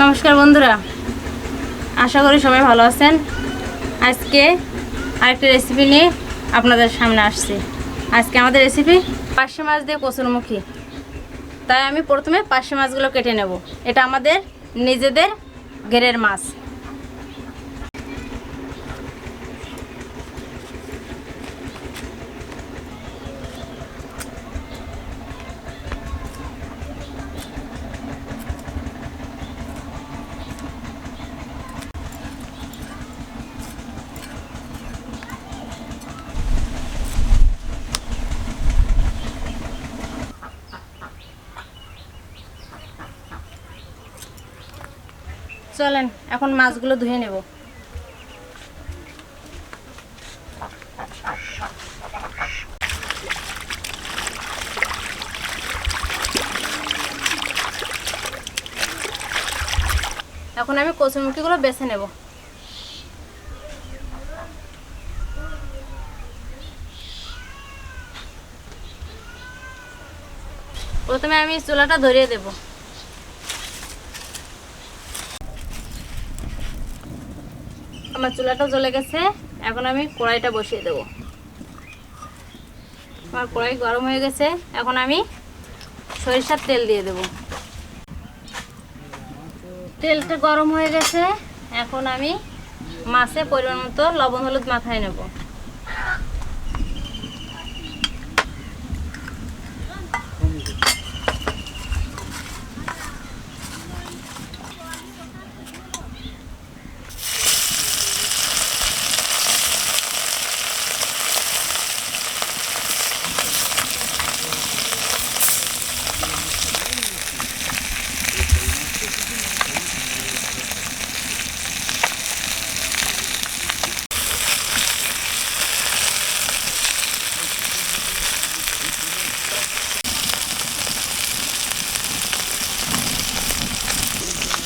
নমস্কার বন্ধুরা। আশা করি সবাই ভালো আছেন। আজকে আরেকটা রেসিপি নিয়ে আপনাদের সামনে আসছি। আজকে আমাদের রেসিপি পার্শে মাছ দিয়ে কচুরমুখী তাই আমি প্রথমে পার্শে মাছগুলো কেটে নেব। এটা আমাদের নিজেদের ঘেরের মাছ। চলেন, এখন মাছগুলো ধুয়ে নেব। এখন আমি কচুরমুখিগুলো বেছে নেব। প্রথমে আমি চুলাটা ধরিয়ে দেবো। আমার চুলাটা জ্বলে গেছে, এখন আমি কড়াইটা বসিয়ে দেব। আমার কড়াই গরম হয়ে গেছে, এখন আমি সরিষার তেল দিয়ে দেব। তেলটা গরম হয়ে গেছে, এখন আমি মাছে পরিমাণ মতো লবণ হলুদ মাথায় নেব।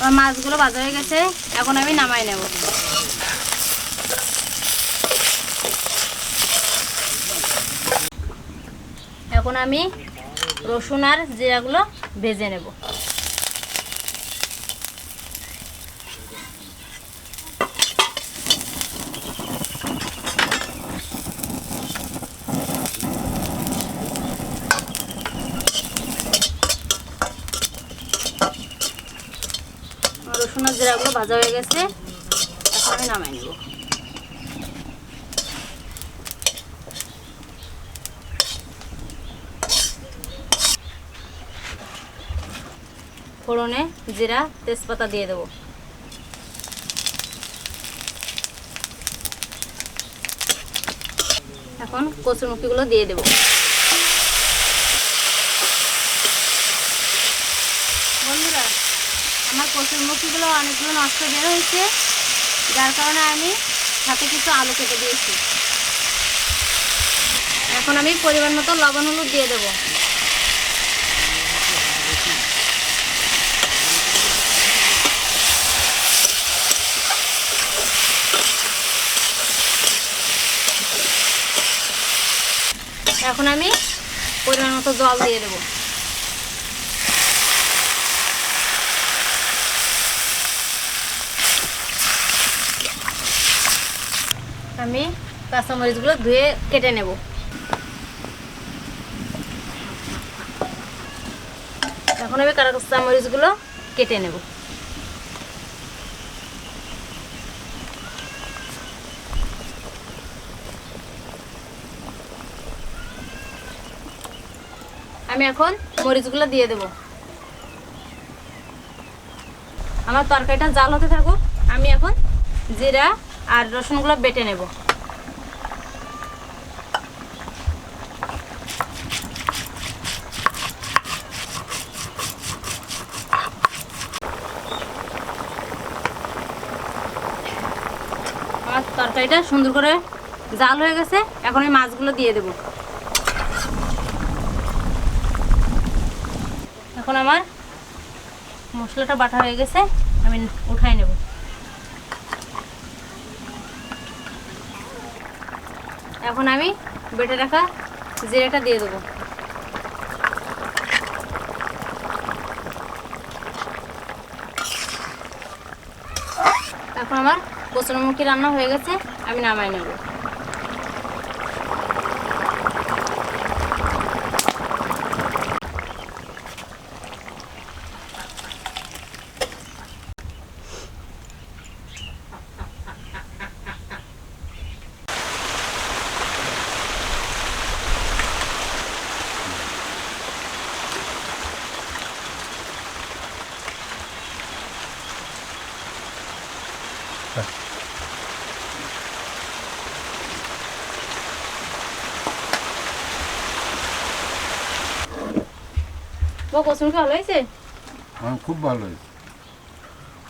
আমার মাছগুলো ভাজা হয়ে গেছে, এখন আমি নামাই নেব। এখন আমি রসুন আর জিরাগুলো ভেজে নেব আমার রসুন আর জিরাগুলো ভাজা হয়ে গেছে, এখন আমি নামাই নেব। ফোড়নে জিরা, তেজপাতা দিয়ে দেবো। এখন কচুরমুখিগুলো দিয়ে দেবো বন্ধুরা আমার কচুরমুখিগুলো অনেকগুলো নষ্ট বের হয়েছে। যার কারণে আমি সাথে কিছু আলু কেটে দিয়েছি। এখন আমি পরিমাণ মতো লবণ হলুদ দিয়ে দেবো। এখন আমি পরিমাণ মতো জল দিয়ে দেবো। আমি কাঁচামরিচগুলো ধুয়ে কেটে নেব। এখন আমি কাঁচামরিচগুলো কেটে নেব। আমি এখন মরিচগুলো দিয়ে দেব। আমার তরকারিটা জাল হতে থাকুক, আমি এখন জিরা আর রসুনগুলো বেটে নেব আমার তরকারিটা সুন্দর করে জাল হয়ে গেছে, এখন আমি মাছগুলো দিয়ে দেব। এখন আমার মশলাটা বাটা হয়ে গেছে, আমি উঠাই নেব। এখন আমি বেটে রাখা জিরেটা দিয়ে দেবো। এখন আমার কচুরমুখী রান্না হয়ে গেছে আমি নামাই নেব। কচুরমুখী ভালো হয়েছে? আমার খুব ভালো হয়েছে।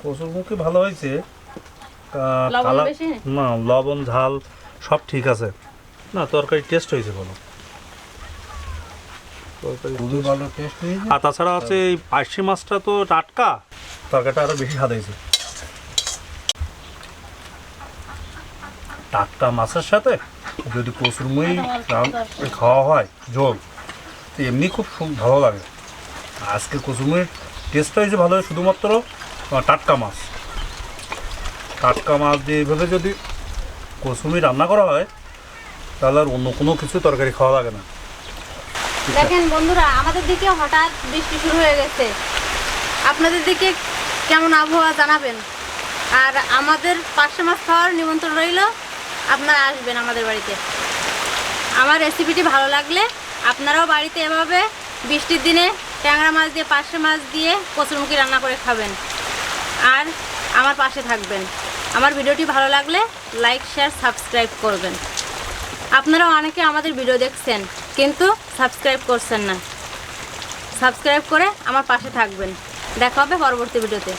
কচুরমুখী ভালো হয়েছে। লবণ না লবণ ঝাল সব ঠিক আছে। না তরকারি টেস্ট হয়েছে ভালো খুবই ভালো টেস্ট হয়েছে। আর তাছাড়া হচ্ছে এই পার্শি মাছটা তো টাটকা। তরকারিটা আরও বেশি স্বাদ হয়েছে। টাটকা মাছের সাথে যদি কচুরমুই রান- খাওয়া হয় ঝোল তো এমনি খুব ভালো লাগে। আজকে কচুরমুইয়ের টেস্টটা হয়েছে ভালো শুধুমাত্র টাটকা মাছ। টাটকা মাছ দিয়ে এইভাবে যদি কচুরমুই রান্না করা হয়, তাহলে আর অন্য কোনো কিছু তরকারি খাওয়া লাগে না। দেখেন বন্ধুরা, আমাদের দিকে হঠাৎ বৃষ্টি শুরু হয়ে গেছে। আপনাদের দিকে কেমন আবহাওয়া জানাবেন? আর আমাদের পার্শে মাছ খাওয়ার নিমন্ত্রণ রইল, আপনারা আসবেন আমাদের বাড়িতে। আমার রেসিপিটি ভালো লাগলে আপনারাও বাড়িতে এভাবে বৃষ্টির দিনে ট্যাংরা মাছ দিয়ে, পার্শে মাছ দিয়ে কচুরমুখী রান্না করে খাবেন। আর আমার পাশে থাকবেন। আমার ভিডিওটি ভালো লাগলে লাইক, শেয়ার, সাবস্ক্রাইব করবেন। আপনারা অনেকে আমাদের ভিডিও দেখছেন, কিন্তু সাবস্ক্রাইব করছেন না। সাবস্ক্রাইব করে আমার পাশে থাকবেন। দেখা হবে পরবর্তী ভিডিওতে।